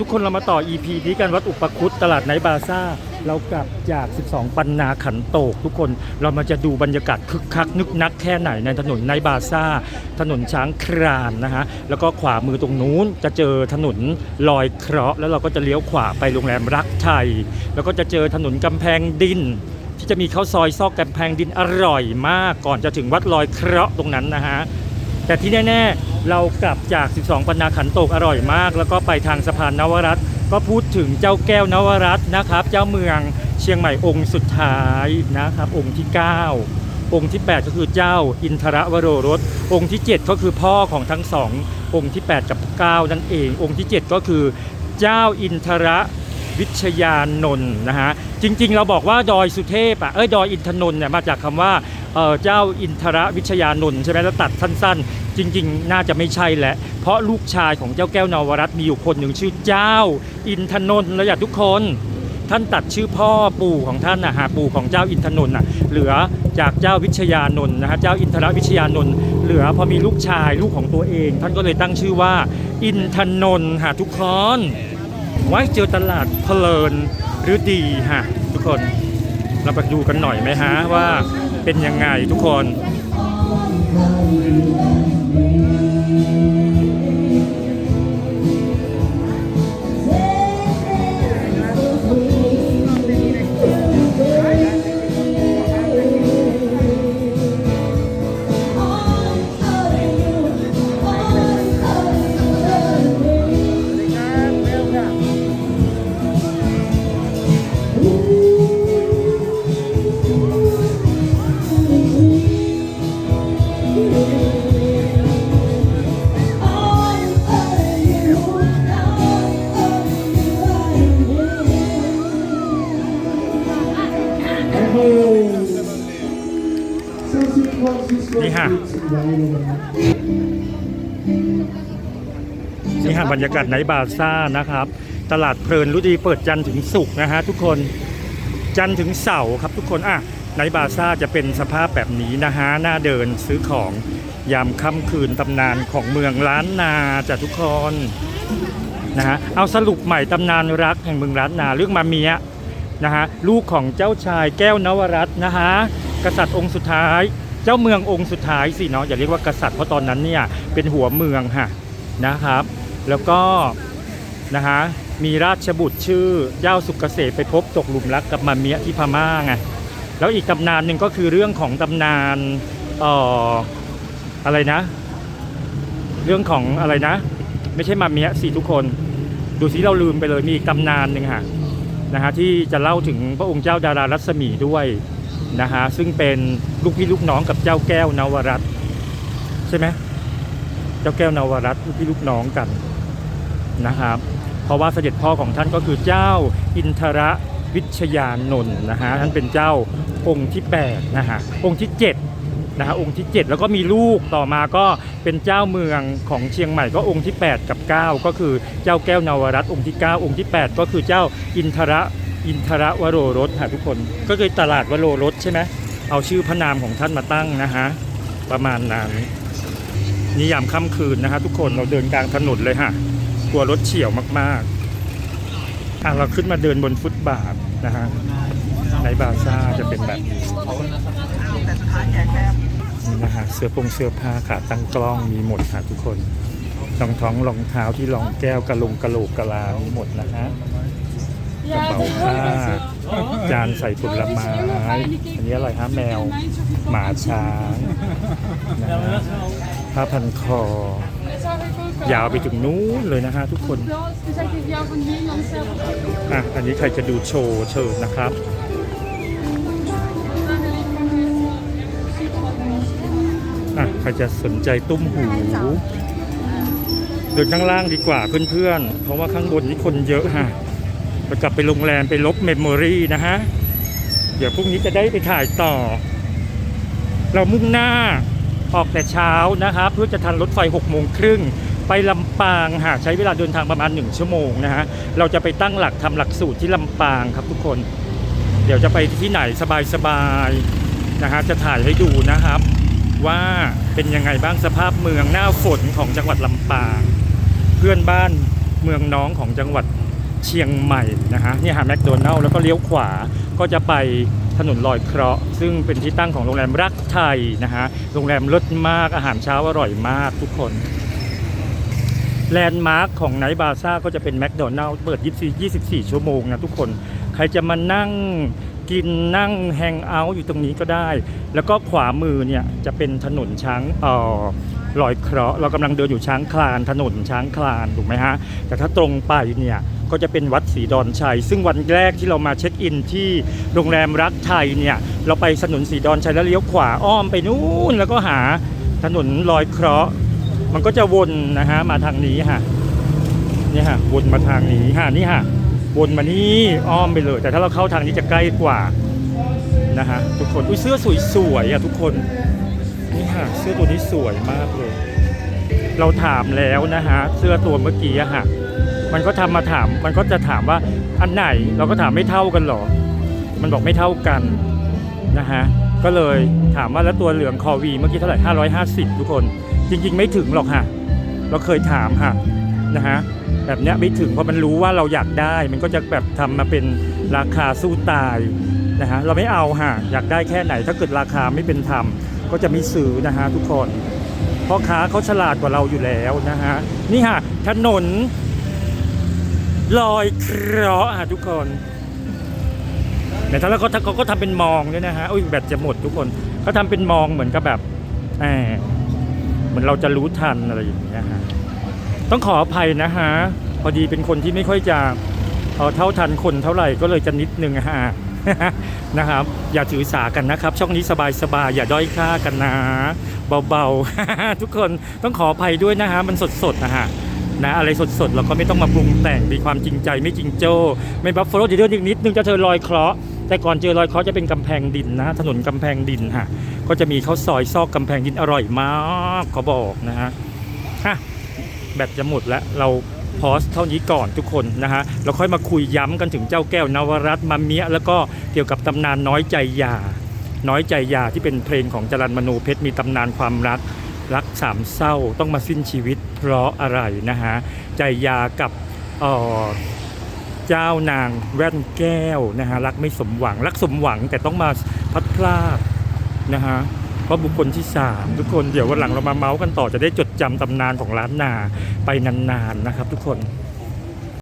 ทุกคนเรามาต่อ EP นี้กันวัดอุปคุตตลาดไนบาซ่า เรากลับจาก 12 ปันนาขันโตก ทุกคนเรามาจะดูบรรยากาศคึกคักนึกนักแค่ไหนในถนนไนบาซ่า ถนนช้างครานนะฮะ แล้วก็ขวามือตรงนู้นจะเจอถนนลอยเคราะห์แล้วเราก็จะเลี้ยวขวาไปโรงแรมรักไทย แล้วก็จะเจอถนนกำแพงดิน ที่จะมีข้าวซอยซอกกำแพงดินอร่อยมากก่อนจะถึงวัดลอยเคราะห์ตรงนั้นนะฮะ แต่ที่แน่ๆเรากลับจาก 12 ปันนาขันโตกอร่อยมาก แล้วก็ไปทางสะพานนวรัตน์ก็พูดถึงเจ้าแก้วนวรัตน์นะครับ เจ้าเมืองเชียงใหม่องค์สุดท้ายนะครับ องค์ที่ 9 องค์ที่ 8 ก็คือเจ้าอินทรวโรรส องค์ที่ 7 ก็คือพ่อของทั้งสององค์ที่ 8 กับ 9 นั่นเอง องค์ที่ 7 ก็คือเจ้าอินทรวิชยานนท์นะฮะจริงๆ เราบอกว่าดอยสุเทพอะเอ้ยดอยอินทนนท์เนี่ยมาจากคำว่า เออเจ้าอินทรวิชยานนท์ใช่ไหมแล้วตัดสั้นๆ จริงๆ น่าจะไม่ใช่แหละ เพราะลูกชายของเจ้าแก้วนวรัตน์มีอยู่คนหนึ่งชื่อเจ้า อินทนนท์แล้วอยาทุกคน ท่านตัดชื่อพ่อปู่ของท่านนะฮะปู่ของเจ้าอินทนนท์นะเหลือจากเจ้าวิชยานนท์นะฮะเจ้าอินทรวิชยานนท์เหลือพอมีลูกชายลูกของตัวเอง ท่านก็เลยตั้งชื่อว่า อินทนนท์ฮะทุกคนไว้เจอตลาดเพลินหรือดีฮะทุกคนเราไปดูกันหน่อยไหมฮะว่า เป็นยังไงทุกคน นี่ฮะบรรยากาศไนบาซ่านะครับ ตลาดเพลินรุดีเปิดจันทร์ถึงศุกร์นะฮะทุกคนจันทร์ถึงเสาร์ครับทุกคนอะไนบาซ่าจะเป็นสภาพแบบนี้นะฮะหน้าเดินซื้อของยามค่ำคืนตำนานของเมืองล้านนาจ้ะทุกคนนะฮะเอาสรุปใหม่ตำนานรักแห่งเมืองล้านนาเรื่องมาเมียนะฮะลูกของเจ้าชายแก้วนวรัตน์นะฮะกษัตริย์องค์สุดท้าย เจ้าเมืององค์สุดท้ายสิเนาะอย่าเรียกว่ากษัตริย์เพราะตอนนั้นเนี่ยเป็นหัวเมืองฮะนะครับ แล้วก็นะฮะมีราชบุตรชื่อเจ้าสุกเกษมไปพบตกหลุมรักกับมาเมียที่พม่าไงแล้วอีกตำนานหนึ่งก็คือเรื่องของตำนานเอ่ออะไรนะ เรื่องของอะไรนะ ไม่ใช่มาเมียสิทุกคน ดูสิเราลืมไปเลยมีอีกตำนานหนึ่งค่ะนะฮะที่จะเล่าถึงพระองค์เจ้าดารารัศมีด้วย นะฮะซึ่งเป็นลูกพี่ลูกน้องกับเจ้าแก้วนวรัตใช่ไหมเจ้าแก้วนวรัตลูกพี่ลูกน้องกันนะครับเพราะว่าเสด็จพ่อของท่านก็คือเจ้าอินทรวิชยานนท์นะฮะท่านเป็นเจ้าองค์ที่8นะฮะองค์ที่7นะฮะองค์ที่ 7 แล้วก็มีลูกต่อมาก็เป็นเจ้าเมืองของเชียงใหม่ก็องค์ที่ 8 กับ 9 ก็คือเจ้าแก้วนวรัตองค์ที่ 9 องค์ที่ 8 ก็คือเจ้าอินทร อินทรวโรรสค่ะทุกคนก็คือตลาดวโรรสใช่ไหมเอาชื่อพระนามของท่านมาตั้งนะฮะประมาณนั้นนิยามค่ำคืนนะฮะทุกคนเราเดินกลางถนนเลยฮะกลัวรถเฉียวมากๆอะเราขึ้นมาเดินบนฟุตบาทนะฮะในบาซ่าจะเป็นแบบนี้นี่นะฮะเสื้อปงเสื้อผ้าขาตั้งกล้องมีหมดฮะทุกคนรองท้องรองเท้าที่รองแก้วกระลงกระโหลกกระลามีหมดนะฮะ กระเป๋าผ้าจานใส่ผลไม้อันนี้อะไรฮะแมว หมาช้างนะฮะผ้าพันคอ ยาวไปถึงนู้นเลยนะฮะทุกคนอะอันนี้ใครจะดูโชว์เชิญนะครับอะใครจะสนใจตุ้มหูเดินข้างล่างดีกว่าเพื่อนๆ เพราะว่าข้างบนนี้คนเยอะฮะ เรากลับไปโรงแรมไปลบเมมโมรีนะฮะ เดี๋ยวพรุ่งนี้จะได้ไปถ่ายต่อ เรามุ่งหน้าออกแต่เช้านะครับเพื่อจะทันรถไฟ6โมงครึ่งไปลำปางหากใช้เวลาเดินทางประมาณ 1 ชั่วโมงนะฮะ เราจะไปตั้งหลักทำหลักสูตรที่ลำปางครับทุกคน เดี๋ยวจะไปที่ไหนสบายๆนะฮะจะถ่ายให้ดูนะครับ ว่าเป็นยังไงบ้างสภาพเมืองหน้าฝนของจังหวัดลำปาง เพื่อนบ้านเมืองน้องของจังหวัด เชียงใหม่นะฮะนี่ยฮะแมคโดนัลล์แล้วก็เลี้ยวขวาก็จะไปถนนลอยเคราะห์ซึ่งเป็นที่ตั้งของโรงแรมรักไทยนะฮะโรงแรมรสมากอาหารเช้าอร่อยมากทุกคนแลนด์มาร์คของไนท์บาซ่าก็จะเป็นแมคโดนัลล์เปิด 24 24 ชั่วโมงนะทุกคน ใครจะมานั่ง กินนั่งแฮงเอาท์อยู่ตรงนี้ก็ได้ แล้วก็ขวามือเนี่ยจะเป็นถนนช้างเอ่อลอยเคราะห์เรากำลังเดินอยู่ช้างคลานถนนช้างคลานถูกไหมฮะ แต่ถ้าตรงไปเนี่ยก็จะเป็นวัดศรีดอนชัย ซึ่งวันแรกที่เรามาเช็คอินที่โรงแรมรักไทยเนี่ยเราไปถนนศรีดอนชัยแล้วเลี้ยวขวาอ้อมไปนู่นแล้วก็หาถนนลอยเคราะห์มันก็จะวนนะฮะมาทางนี้ฮะนี่ฮะวนมาทางนี้ฮะนี่ฮะ วนมานี่อ้อมไปเลย แต่ถ้าเราเข้าทางนี้จะใกล้กว่านะฮะทุกคนอุ้ยเสื้อสวยๆอะทุกคนนี่ฮะเสื้อตัวนี้สวยมากเลย เราถามแล้วนะฮะเสื้อตัวเมื่อกี้อะฮะมันก็ทำมาถาม มันก็จะถามว่าอันไหนเราก็ถามไม่เท่ากันหรอ มันบอกไม่เท่ากันนะฮะก็เลยถามว่าแล้วตัวเหลืองคอวีเมื่อกี้เท่าไหร่550 ทุกคน จริง ๆ ไม่ถึงหรอกฮะเราเคยถามฮะนะฮะ แบบเนี้ยไม่ถึงเพราะมันรู้ว่าเราอยากได้ มันก็จะแบบทำมาเป็นราคาสู้ตายนะฮะเราไม่เอาฮะอยากได้แค่ไหน ถ้าเกิดราคาไม่เป็นธรรมก็จะไม่ซื้อนะฮะทุกคนพ่อค้าเขาฉลาดกว่าเราอยู่แล้วนะฮะนี่ฮะถนนลอยเคราะห์ฮะทุกคนแต่ถ้าแล้วเขาเขาก็ทำเป็นมองด้วยนะฮะอุ้ยแบตจะหมดทุกคนเขาทำเป็นมองเหมือนกับแบบแหมเหมือนเราจะรู้ทันอะไรอย่างเงี้ยฮะ ต้องขออภัยนะฮะ พอดีเป็นคนที่ไม่ค่อยจะเท่าทันคนเท่าไหร่ก็เลยจะนิดนึงฮะนะครับ อย่าถือสากันนะครับ ช่องนี้สบายๆอย่าด้อยค่ากันนะ เบาๆ ทุกคนต้องขออภัยด้วยนะฮะ มันสดๆนะฮะนะอะไรสดๆเราก็ไม่ต้องมาปรุงแต่งมีความจริงใจไม่จริงโจ้ ไม่บัฟเฟาโลเดี๋ยวเดินอีกนิดนึงจะเจอรอยเคราะห์แต่ก่อนเจอรอยเคราะห์จะเป็นกำแพงดินนะถนนกำแพงดินฮะก็จะมีข้าวซอยซอกกำแพงดินอร่อยมากขาบอกนะฮะ แบตจะหมดแล้วเราพอสเท่านี้ก่อนทุกคนนะฮะเราค่อยมาคุยย้ำกันถึงเจ้าแก้วนวรัตน์มาเมียแล้วก็เกี่ยวกับตำนานน้อยใจยา น้อยใจยาที่เป็นเพลงของจรันมโนเพชรมีตำนานความรักรักสามเศร้าต้องมาสิ้นชีวิตเพราะอะไรนะฮะใจยากับเอ่อเจ้านางแว่นแก้วนะฮะรักไม่สมหวังรักสมหวังแต่ต้องมาพัดพลาดนะฮะ เพราะบุคคลที่สามทุกคนเดี๋ยววันหลังเรามาเมาส์กันต่อจะได้จดจำตำนานของร้านนาไปนานๆนะครับทุกคน